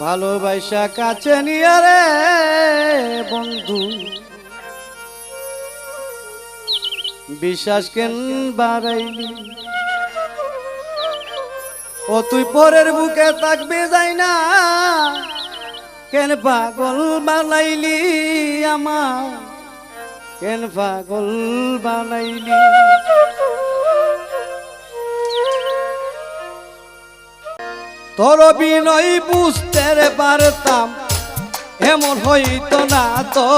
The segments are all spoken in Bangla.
ভালোবাসা কাছে নিয়ে রে বন্ধু। বিশ্বাস কেন বাড়াইলি? ও তুই পরের বুকে থাকবে যাই না। কেন পাগল বানাইলি আমার কেন পাগল বানাইলি? তোর বিনয় বুঝতে পারতাম, এমন হইতো না তো।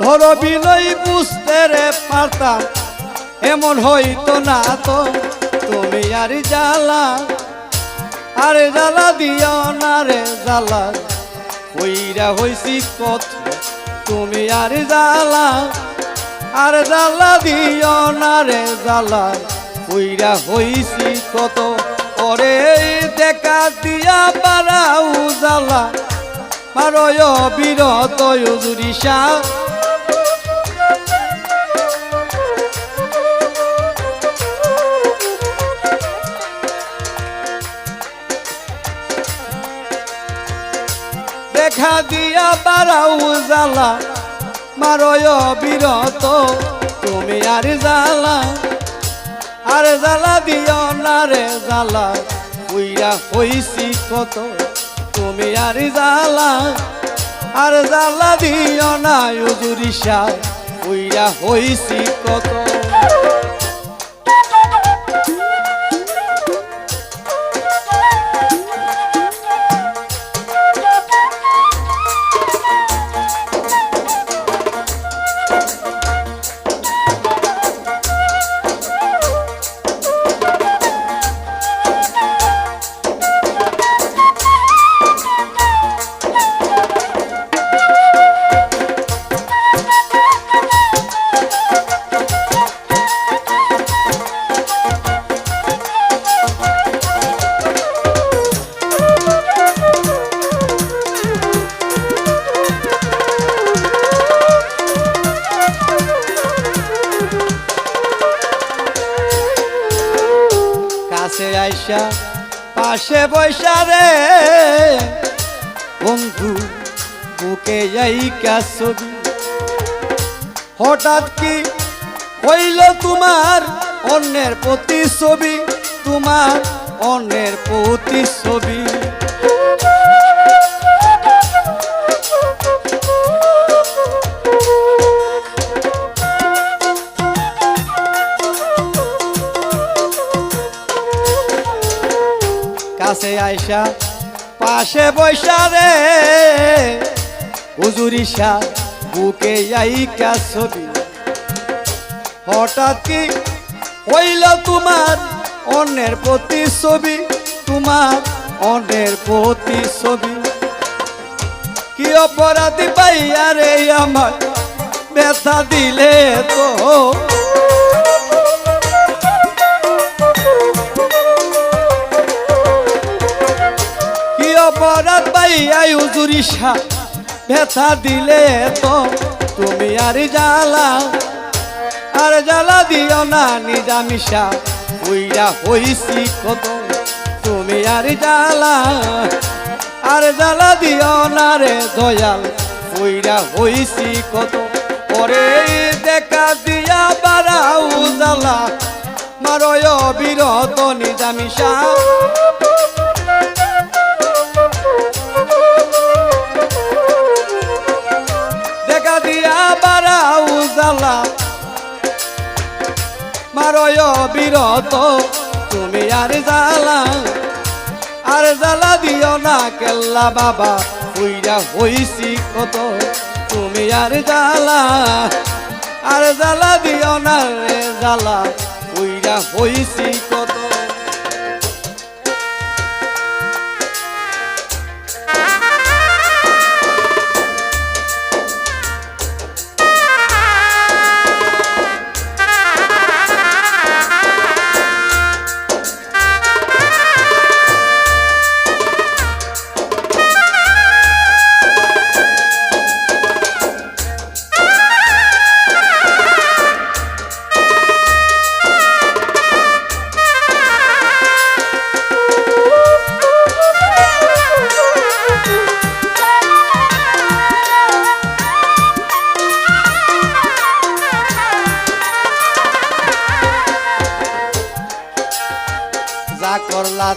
তোর বিনয় বুঝতে পারতাম, এমন হইতো না তো। তুমি আর জ্বালা, আরে জ্বালা দিও না রে জ্বালা হইরা হইছি কত তুমি আর জ্বালা আর জ্বালা দিও না রে জ্বালা হইরা হইছি কত ওরে দেখা দিয়া বাড়াও জ্বালা। মারয় বিরত উজুরিসা দেখা দিয়া বাড়াও জ্বালা। মারয় বিরত, তুমি আর জ্বালা আর জ্বালা দিও না রে জ্বালা উইরা হইছি কত, তুমি আর জ্বালা আর জ্বালা দিও না উজুরিশা উইরা হইছি কত। কাছে আইসা পাশে বৈশা রে। বন্ধু, বুকে যাই ছবি। হঠাৎ কি হইল তোমার অন্যের প্রতি ছবি তোমার অন্যের প্রতি ছবি কাছে আইসা, পাশে বৈশা রে। হুজুরিসা বুকে আইকা ছবি। হঠাৎ কি হইল তোমার অন্যের প্রতি ছবি তোমার অন্যের প্রতি ছবি কি অপরাধী পাইয়া রে আমার ব্যথা দিলে তো? অপরাধ পাইয়াই উজুরিসা ব্যথা দিলে তো তুমি আর জ্বালা। আর জ্বালা দিও না নিজামিশা, উইরা হইছি কত, তুমি আর জ্বালা। আর জ্বালা দিও না রে দয়াল, উইরা হইছি কত, পরে দেখা দিয়া বাড়াও জ্বালা। মারয় বিরত নিজামিশা। মারয় বিরত, তুমি আর জ্বালা আর জ্বালা দিও না কেল্লা বাবা উইরা হইছি কত, তুমি আর জ্বালা আর জ্বালা দিও না রে জ্বালা উইরা হইছি কত।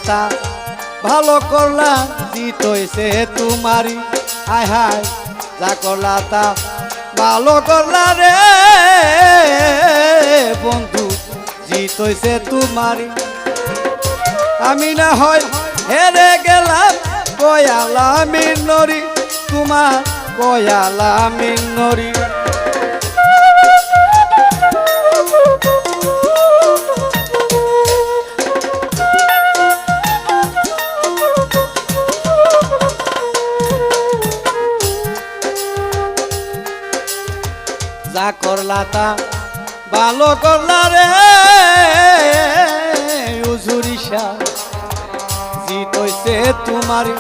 তা ভালো করলা জিত হইছে তোমারি হায় হায়, যা করলা তা। ভালো করলা রে বন্ধু জিত হইছে তোমারি আমি না হয় হেরে গেলাম, কয়ালা মিনরি তোমার কয়ালা মিনরি করলা তা ভালো করলা রে উজুরিশা জিত হইছে তোমারি।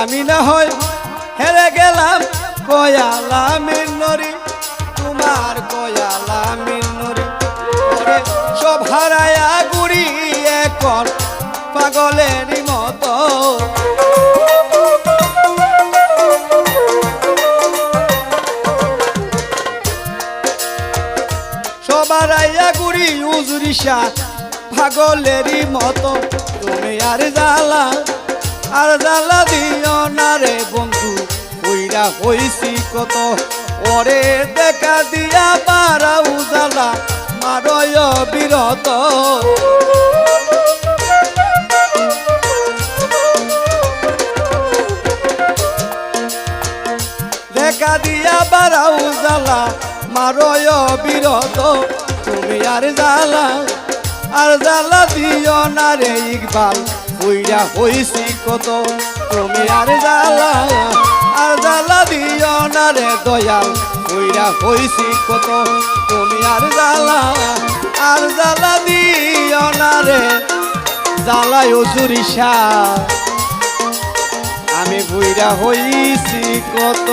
আমি না হয় হেরে গেলাম কয়ালা মিনরি তোমার কয়ালা মিনরি ওরে সব হারায়া গুড়ি এখন পাগলেরই উজুরিশা পাগলেরই মতো। তুমি আর জ্বালা আর জ্বালা দিও না রে বন্ধু। কইরা হইছি কত, ওরে দেখা দিয়া পারা উজালা মারয় বিরত। দেখা দিয়া বারাউ জ্বালা, মারয় বিরত। আর জ্বালা আর জ্বালা দিও না রে ইকবাল হইয়া হইছি কত, তুমি আর জ্বালা আর জ্বালা দিও না রে দয়াল হইয়া হইছি কত, তুমি আর জ্বালা আর জ্বালা দিও না রে জ্বালায় জুরিসা আমি বুইরা হইছি কত।